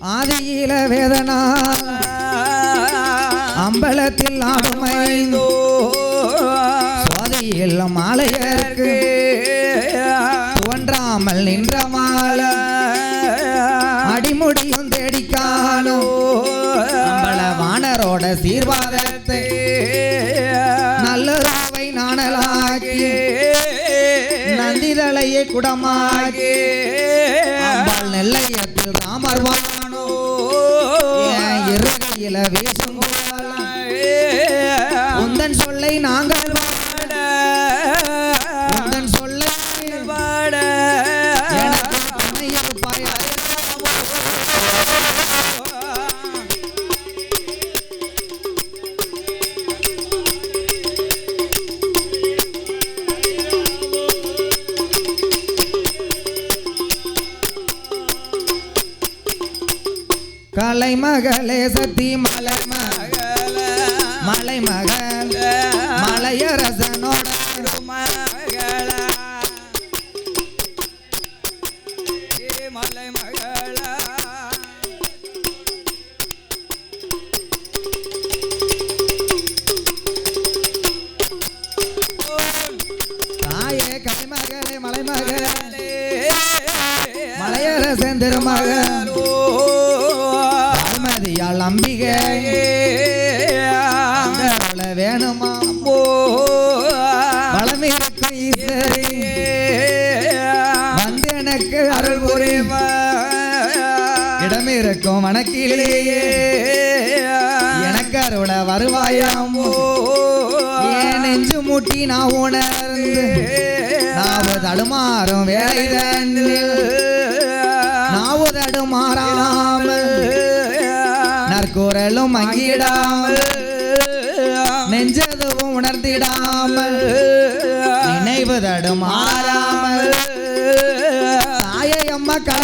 ஆதியில வேதனா. அம்பலத்தில் ஆடுமைந்தோ சுவாதியில் மாலையருக்கு. தோன்றாமல் நின்ற மாலை. அடிமுடியும் தேடிக்காலோ அம்பல வானரோட சீர்வாதத்தை. நல்லதாவை நாணலாகி நந்திதலையை குடமாகி அம்பாள் நெல்லையத்தில் ராமர் வாழ் இருகையில வீசும் உந்தன் சொல்லை நாங்கள் மகளே சத்தி மலை மகள மலை மகள் மலையரசனோட மலை மகள தாயே கலைமகளே மலைமகளே. மலையரசன் திருமகள். தாய்மதியால் அம்பிகை அந்த அவளை வேணுமா வளமிருக்கும் ஈஸ்வரி வந்து எனக்கு அருள் புரிவா இடமிருக்கும் வனக்கிலேயே எனக்கு அருள வருவாயாம் நெஞ்சு முட்டி நான் உணர்ந்து நாவு தடுமாறும் வேலை நாவு தடுமாறாமல் நிழலும் அங்கிடாமல் நெஞ்சதுவும் உணர்த்திடாமல் நினைவு தடுமாறாமல் தாயை அம்மா கல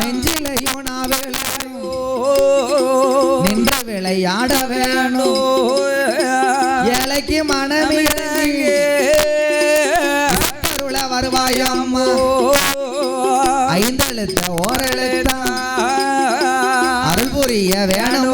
நெஞ்சிலையும் நாவலையும் நின்று விளையாட வேணும். இலைக்கு மனமிறங்கி அருள வருவாயம்மா ஐந்தெழுத்த ஓரெழுத்த அருள் புரிய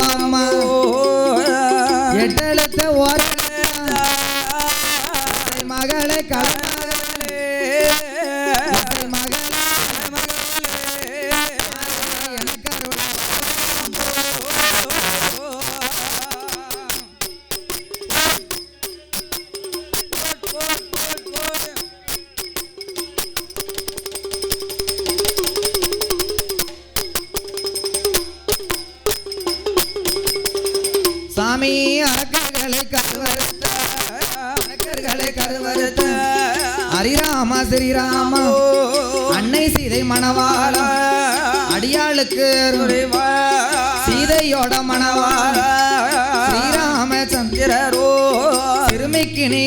சாமி அரக்கர்களை கருவறுத்த அரக்கர்களை கருவறுத்த. அன்னை சீதை மணவாளா அடியாளுக்கு சீதையோட மணவாளா ஸ்ரீராமச்சந்திரரோ சிறுமிக்கு நீ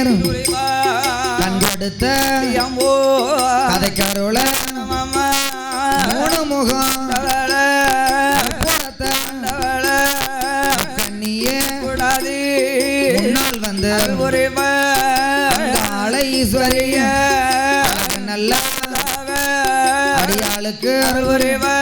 மதலைக்கு நீர் கண் கொடுத்த கதை கருள மூணு முகம். கண்ணியே முன்னால் வந்து அங்காள ஈஸ்வரிய நல்ல அடியாளுக்கு நடை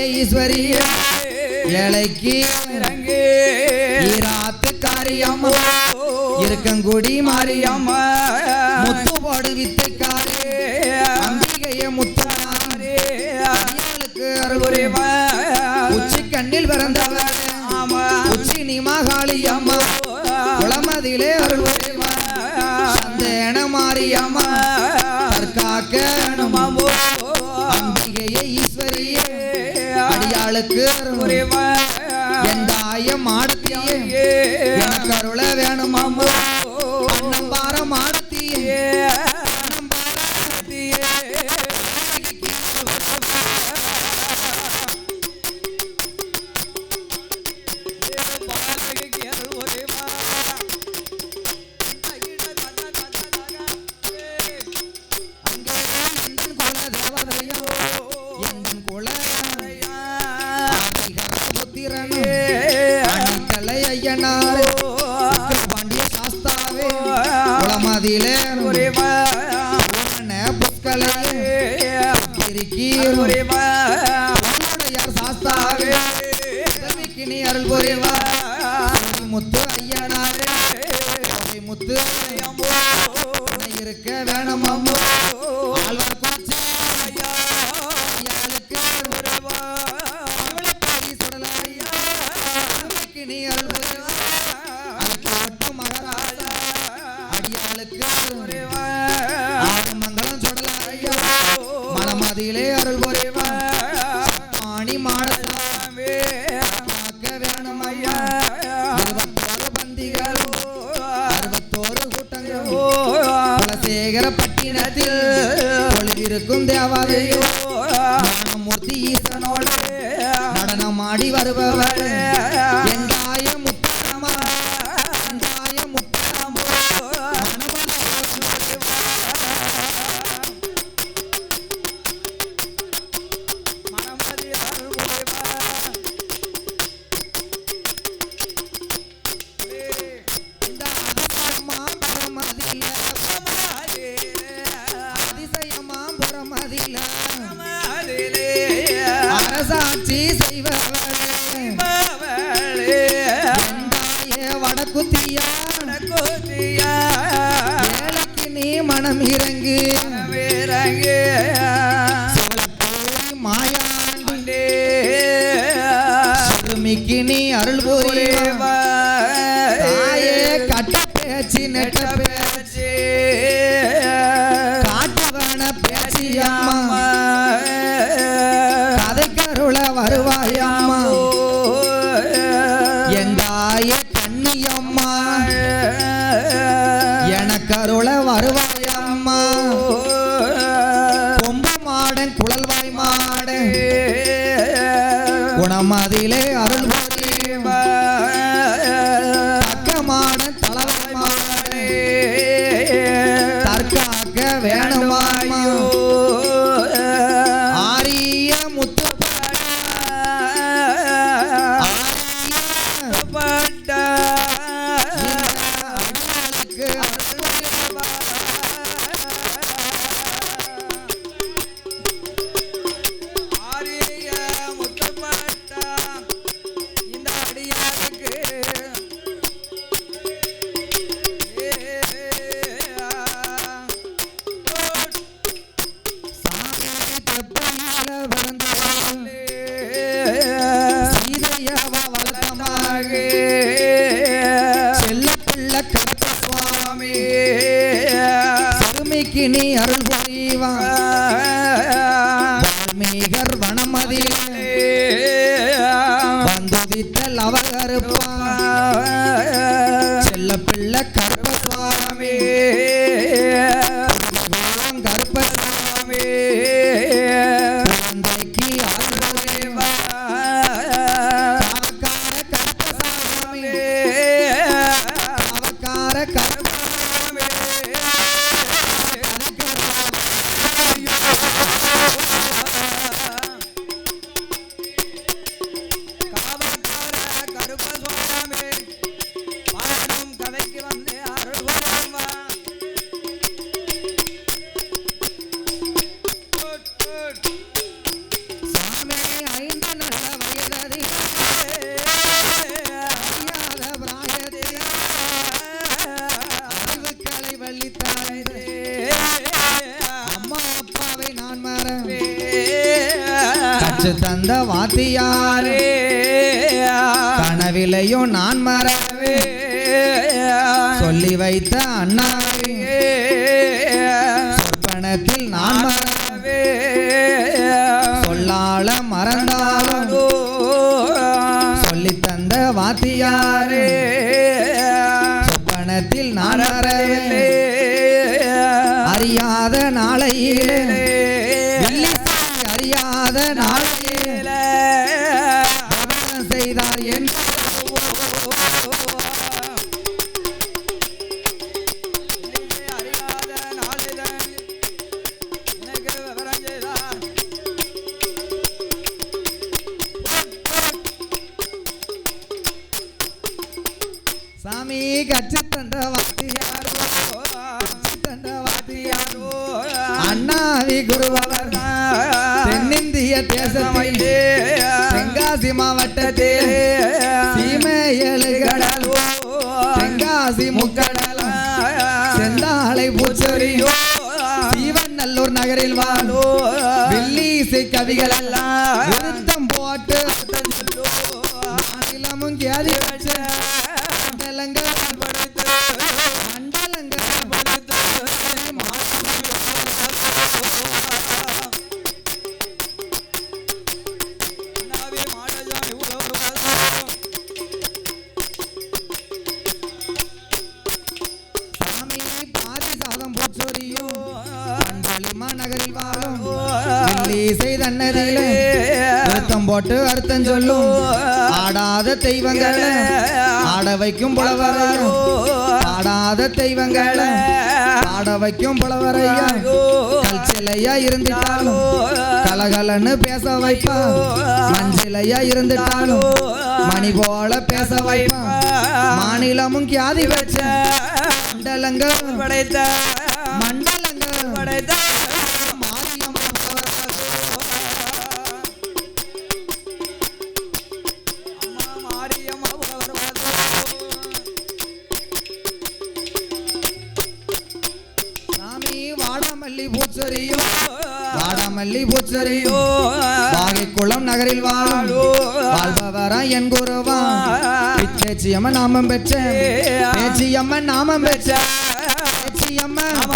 எந்தாய ஈஸ்வரிய ஏழைக்கு ஈராத்து காரியம்மா இருக்கங்குடி மாரியம்மா. முத்து போடு வித்துக்காரி அம்பிகைய முத்தாரி அடியாளுக்கு அருள்புரிவா உச்சி கண்ணில் பிறந்தவர் உச்சி நீ மகாளி அம்மா. குளமதிலே அருள்புரிவா சந்தேன மாரியம்மா. தற்காக்க அம்பிகைய தேவ. அருள்புரிவா எந்தாய দুনিয়ার இறங்கு. இளைய அருள் Viva! பிறந்த வாத்தியாரே கனவிலையும் நான் மறவே சொல்லி வைத்த அண்ணாவே சொற்பனத்தில் நான் மறவே சொல்லால மறந்தாலோ சொல்லி தந்த வாத்தியாரே பணத்தில் நான் அறியாத நாளையிலே சாமி கட்சி தந்த வாத்தியாரோ தந்த வாத்தியாரோ அண்ணாவி குருவவர் தென்னிந்திய தேசமையிலே தென்காசி மாவட்டத்தில் சீமையலு ஏழு கடல் தென்காசி முக்கடல் செந்தாளை பூச்சொரியும் சீவநல்லூர் நகரில் வாழோ வில்லீசை கவிகள் எல்லாம் தன்னதிலே அர்த்தம் போட்டு அர்த்தம் சொல்லும். ஆடாத தெய்வங்களை ஆட வைக்கும் புலவரையும் ஆடாத தெய்வங்களை ஆட வைக்கும் புலவரையும் கல் சிலையா இருந்துட்டாலும் கலகலன்னு பேச வைப்பா மஞ்சிலையா இருந்துட்டாலும் மணி போல பேச வைப்பா மாநிலமும் கியாதி வச்ச மண்டலங்க படைத்த வாடாமல்லி பூச்சரியும் வாகைக்குளம் நகரில் வாழும் வாழ்பவரா என் குருவா. பிச்சேச்சியம்மன் நாமம் பெற்ற பேச்சியம்மன் நாமம் பெற்ற பேச்சியம்மன்.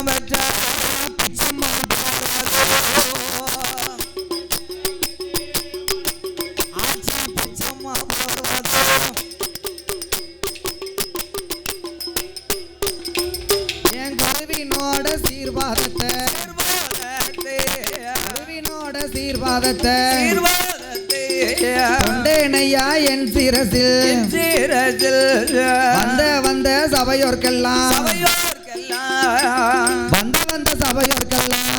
கொண்டேனையா என் சிரசில். வந்த வந்த சபையோர்க்கெல்லாம். வந்த வந்த சபையோர்க்கெல்லாம்.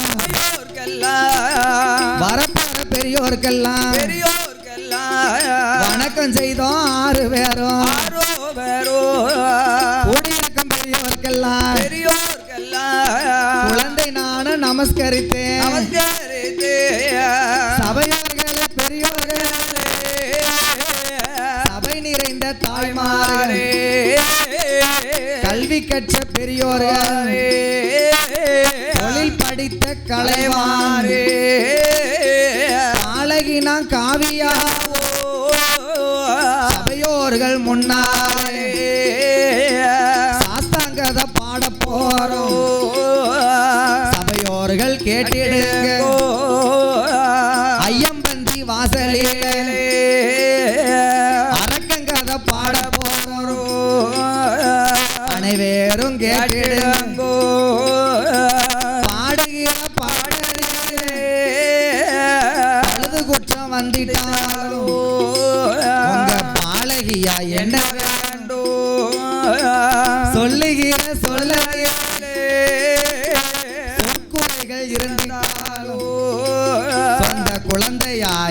வரப்போற பெரியோர்க்கெல்லாம். வணக்கம் செய்தோம் ஆறு பேரும். கூடியிருக்கும் பெரியோர்க்கெல்லாம். குழந்தை நானும் நமஸ்கரித்தேன். சபையோர்களே பெரியோர்களே சபை நிறைந்த தாய்மார்களே கல்வி கற்ற பெரியோர்கள் தொழில் படித்த கலைவாரே காலகினா காவியா சபையோர்கள் முன்னாலே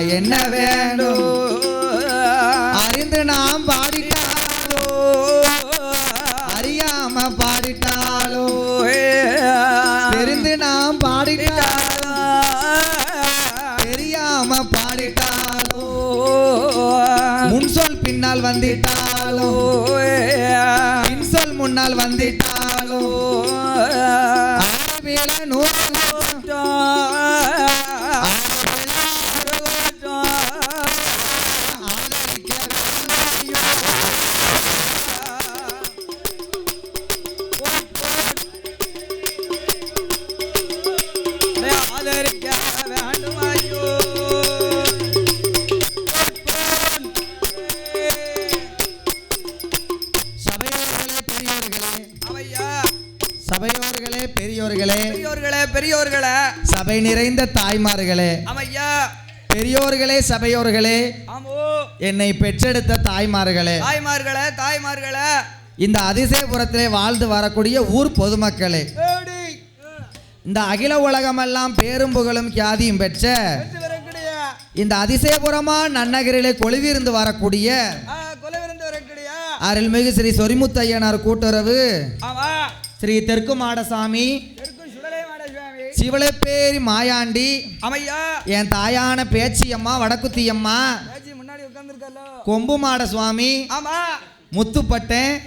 என்ன வேணும் அறிந்து நாம் பாடிட்டாலோ? அறியாம பாடிட்டாலோ? தெரிந்து நாம் பாடிட்டாலோ? தெரியாம பாடிட்டாலோ? முன் சொல் பின்னால் வந்துட்டாலோ? பின் சொல் முன்னால் வந்துட்டாலோ? நூறு பெரியோர்களே. சபை நிறைந்த தாய்மார்களே ஆமையா. பெரியோர்களே சபையோர்களே என்னை பெற்றெடுத்த தாய்மார்களே தாய்மார்களே தாய்மார்களே. இந்த அதிசயபுரத்திலே வாழ்ந்து வரக்கூடிய ஊர் பொதுமக்களே இந்த அகில உலகமெல்லாம் பேரும் புகழும் கியாதியும் பெற்ற இந்த அதிசயபுரமா நன்னகரிலே கொழுவிருந்து வரக்கூடிய அருள்மிகு ஸ்ரீ சொரிமுத்தையனார் கூட்டுறவு ஸ்ரீ தெற்கு மாடசாமி சுவாமி சிவலைப்பேரி மாயாண்டி. ஆமையா என் தாயான பேச்சியம்மா வடக்குத்தியம்மா. கொம்பு மாட சுவாமி. ஆமா. முத்துப்பட்டேன்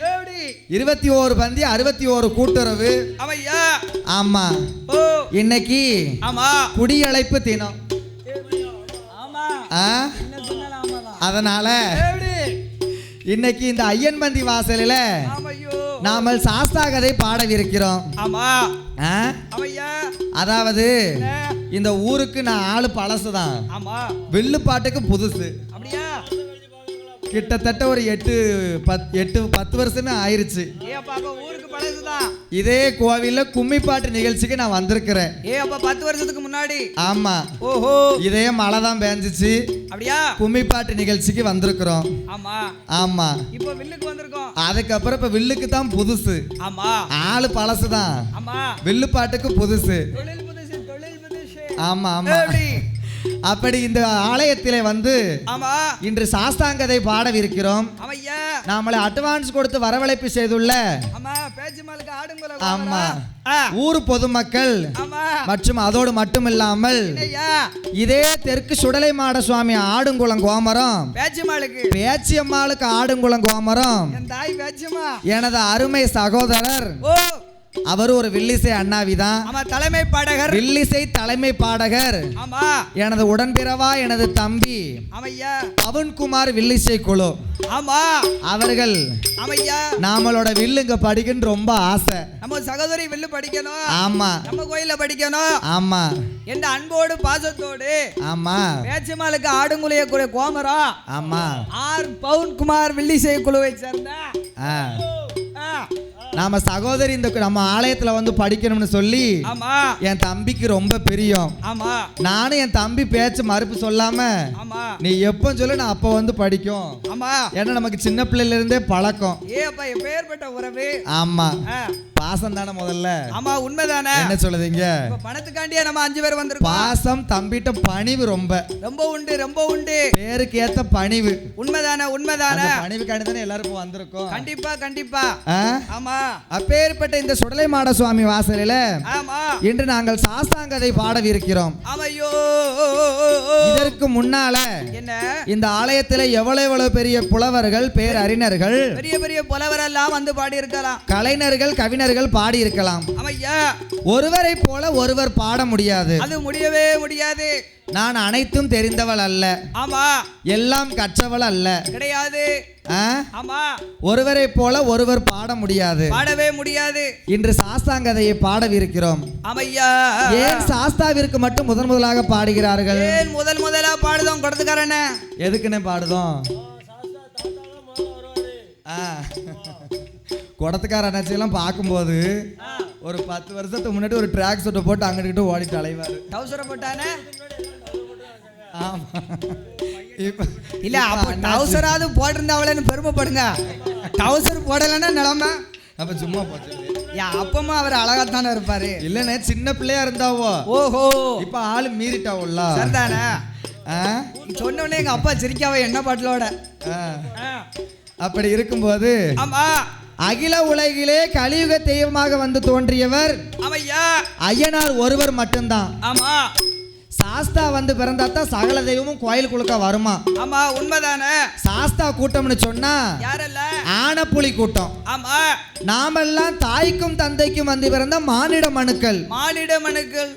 இருபத்தி ஓரு பந்தி அறுபத்தி ஓரு கூட்டுறவு. ஆமையா ஆமா. ஓ. இன்னைக்கு ஆமா. குடியழைப்பு தினம். ஆமா. அதனால இன்னைக்கு இந்த ஐயன்பந்தி வாசலில் ஆமையோ நாம சாஸ்தா கதை பாடவிருக்கிறோம். ஆமா. அதாவது? இந்த ஊருக்கு நான் ஆளு பழசு தான் ஆமா வில்லுப்பாட்டுக்கு புதுசு. அப்படியா? கிட்டத்தட்ட ஒரு எட்டு பத் எட்டு பத்து வருஷமே ஆயிருச்சு. பழசுதான். இதே கோவில்ல கும்மிப்பாட்டு நிகழ்ச்சிக்கு நான் வந்திருக்கிறேன். ஏ அப்ப பத்து வருஷத்துக்கு முன்னாடி? ஆமா. ஓஹோ. இதே மழை தான் பேஞ்சிச்சு. அப்படியா? கும்மிப்பாட்டு நிகழ்ச்சிக்கு வந்திருக்கிறோம். ஆமா. ஆமா. இப்ப வில்லுக்கு வந்திருக்கோம். அதுக்கப்புறம் இப்ப வில்லுக்கு தான் புதுசு. ஆமா. ஆளு பழசு தான் ஆமா. வில்லுப்பாட்டுக்கு புதுசு. தொழில் புதுசு தொழில் புதுசு. ஆமா ஆமா. அப்படி இந்த ஆலயத்திலே வந்து ஆமா. இன்று சாஸ்தாங்கதை பாடவிருக்கிறோம். நாமளை அட்வான்ஸ் கொடுத்து வரவழைப்பு செய்துள்ள ஆமா பேச்சு மாலுக்கு ஆமா. ஊர் பொதுமக்கள் மற்றும் அதோடு மட்டுமில்லாமல் இதே தெற்கு சுடலை மாட சுவாமி ஆடுங்குளம் கோமரம் பேச்சியம்மாளுக்கு ஆடுங்குளம் கோமரம் எனது அருமை சகோதரர் ஓ. அவர் ஒரு வில்லிசை அண்ணாவிதான். ஆமா தலைமை பாடகர். வில்லிசை தலைமை பாடகர். எனது உடன்பிறவா எனது தம்பி. பவன்குமார் வில்லிசை குழு. ஆமா. அவர்கள் ஆமையா. நாமளோட வில்லுங்க படிக்கன்னு ரொம்ப ஆசை. நம்ம சகோதரி வில்லு படிக்கணும். ஆமா. நம்ம கோயில படிக்கணும். ஆமா. என்ற அன்போடு பாசத்தோடு. ஆமா. பேச்சுமாலுக்கு ஆடுங்குலைய குறை கோமரம். ஆமா. ஆர் பவுன் குமார் வில்லிசை குழுவை சேர்ந்த நாம சகோதரி இந்த நம்ம ஆலயத்துல வந்து படிக்கணும்னு சொல்லி என் தம்பிக்கு ரொம்ப பிரியம். நானும் என் தம்பி பேச்சு மறுப்பு சொல்லாம நீ எப்போ சொல்லு நான் அப்போ வந்து படிக்கும். ஆமா. ஏன்னா நமக்கு சின்ன பிள்ளையில இருந்தே பழக்கம் எப்பேற்பட்ட உறவு. ஆமா. பாசம் தானே முதல்ல. ஆமா உண்மைதானே? என்ன சொல்லுதீங்க? பணத்துக்காண்டியே நம்ம அஞ்சு பேர் வந்திருக்கோம். பாசம் தம்பிட்ட பணிவு ரொம்ப. ரொம்ப உண்டு ரொம்ப உண்டு. பேருக்கு ஏத்த பணிவு. உண்மைதானே உண்மைதானே? பணிவுக்காண்டி தானே எல்லாரும் இப்போ வந்திருக்கோம். கண்டிப்பா கண்டிப்பா? ஆமா. அப்பேற்பட்ட இந்த சுடலை மாட சுவாமி வாசலில இன்று நாங்கள் சாஸ்தாங்கதை பாடவிருக்கிறோம். இதற்கு முன்னால என்ன? இந்த ஆலயத்துல எவ்வளவு எவ்வளவு பெரிய புலவர்கள் பேரறிஞர்கள் பெரிய பெரிய புலவரெல்லாம் வந்து பாடி இருக்கலாம் கலைஞர்கள் கவிஞர்கள் பாடி இருக்கலாம் ஒருவரை போல ஒருவர் பாட முடியாது. அது முடியவே முடியாது. நான் அனைத்தும் தெரிந்தவள் அல்ல. ஆமா. எல்லாம் கற்றவள் அல்ல. கிடையாது? ஆமா. ஒருவரை போல ஒருவர் பாட முடியாது. பாடவே முடியாது. இன்று சாஸ்தாங்கதையை பாடவிருக்கிறோம். ஆமையா. ஏன் சாஸ்தாவிற்கு மட்டும் முதன் முதலாக பாடுகிறார்கள்? ஏன் முதல் முதலா பாடுதோம் கொடுத்துக்காரண்ணே எதுக்குன்னு பாடுதோம். குடத்துக்கார அண்ணாச்சியெல்லாம் பார்க்கும்போது ஒரு பத்து வருஷத்துக்கு முன்னாடி ஒரு ட்ராக் சூட்டை போட்டு அங்கிட்டு ஓடிட்டு அலைவார். டவுசரை போட்டானே? இல்ல அப்ப டவுசராவது போட்டிருந்தாவளேன்னு பெருமைப்படுங்க. டவுசர் போடலைன்னா நிலமை. அப்ப சும்மா போச்சு. அப்பமா அவர் அழகாத்தானே இருப்பாரு. இல்லைண்ணே சின்ன பிள்ளையா இருந்தாவோ? ஓஹோ. இப்ப ஆளு மீறிட்டாவோல்ல? சரிதானே? ஆ? சொன்ன உடனே எங்க அப்பா சிரிக்காவ என்ன பாட்டிலோட. அப்படி இருக்கும்போது ஆமா. அகில உலகிலே கலியுக தெய்வமாக வந்து தோன்றியவர் ஐயனார் ஒருவர் மட்டும்தான். ஆமா. சாஸ்தா வந்து பிறந்தா தான் சகல தெய்வமும் கோயிலுக்குழுக்க வருமா? ஆமா உண்மைதானே? சாஸ்தா கூட்டம்னு சொன்னா யாரல்ல? ஆனப்புலி கூட்டம். ஆமா. நாமெல்லாம் தாய்க்கும் தந்தைக்கும் வந்து பிறந்த மானிட மனுக்கள். மானிட மனுக்கள்.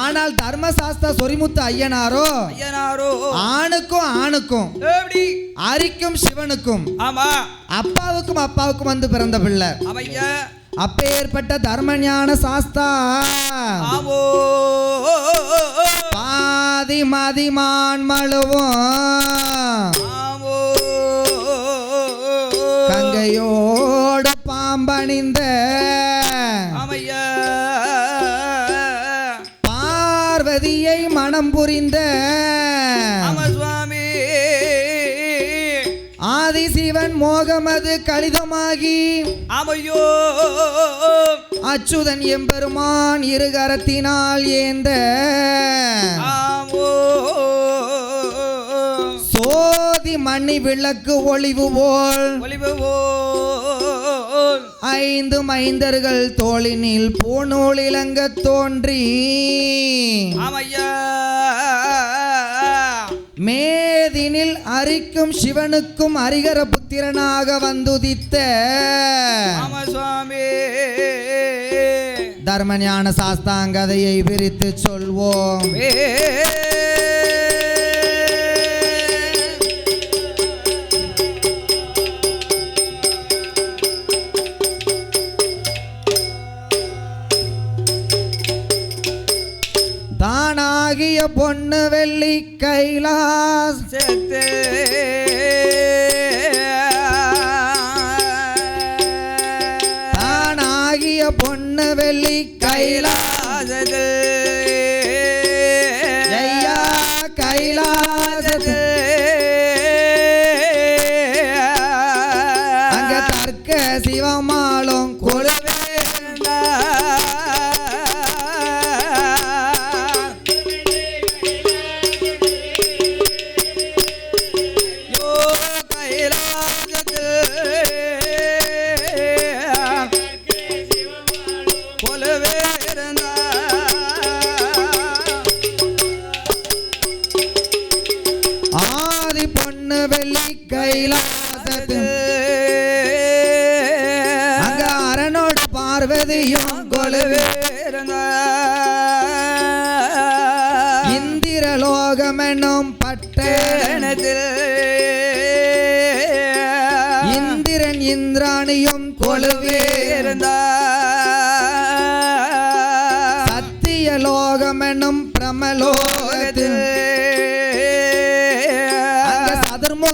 ஆனால் தர்மசாஸ்தா சொரிமுத்து ஐயனாரோ? ஐயனாரோ. ஆணுக்கும் ஆணுக்கும் எப்படி? அரிக்கும் சிவனுக்கும் ஆமா. அப்பாவுக்கும் அப்பாவுக்கும் வந்து பிறந்த பிள்ளை. அவையா அப்பேற்பட்ட தர்மஞான சாஸ்தா. ஆமோ. பாதி மதிமான் மழுவும். கங்கையோடு பாம்பணிந்த பார்வதியை மனம் புரிந்த ஆதிசிவன் மோகமது கலிதமாகி ஆமையோ. அச்சுதன் எம்பெருமான் இருகரத்தினால் ஏந்த சோதி மணி விளக்கு ஒளிவு போல் ஒளிவோ ஐந்து மைந்தர்கள் தோளினில் பூநூல் இளங்க தோன்றி ஆமையா. மேதினில் அரிக்கும் சிவனுக்கும் அரிகர புத்திரனாக வந்துதித்த தர்மஞான சாஸ்தாங்கதையை விரித்து சொல்வோம். வெள்ளி கைலா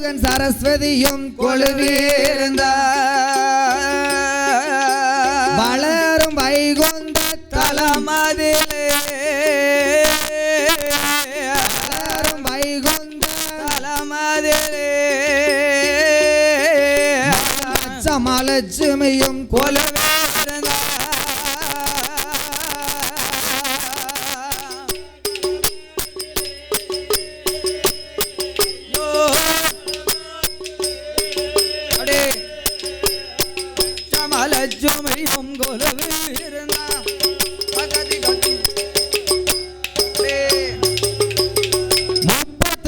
மகன் சரஸ்வதியும் கொழுவே வளரும் வைகுந்த தலமதிலே வளரும் வைகுந்த சமலட்சுமியும் கொழுவே சமலச்சுமையும்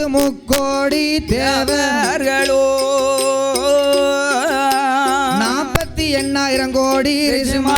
முக்கோடி தேவர் தேவர்களோ. நாற்பத்தி எண்ணாயிரம் கோடி ரிஷிமா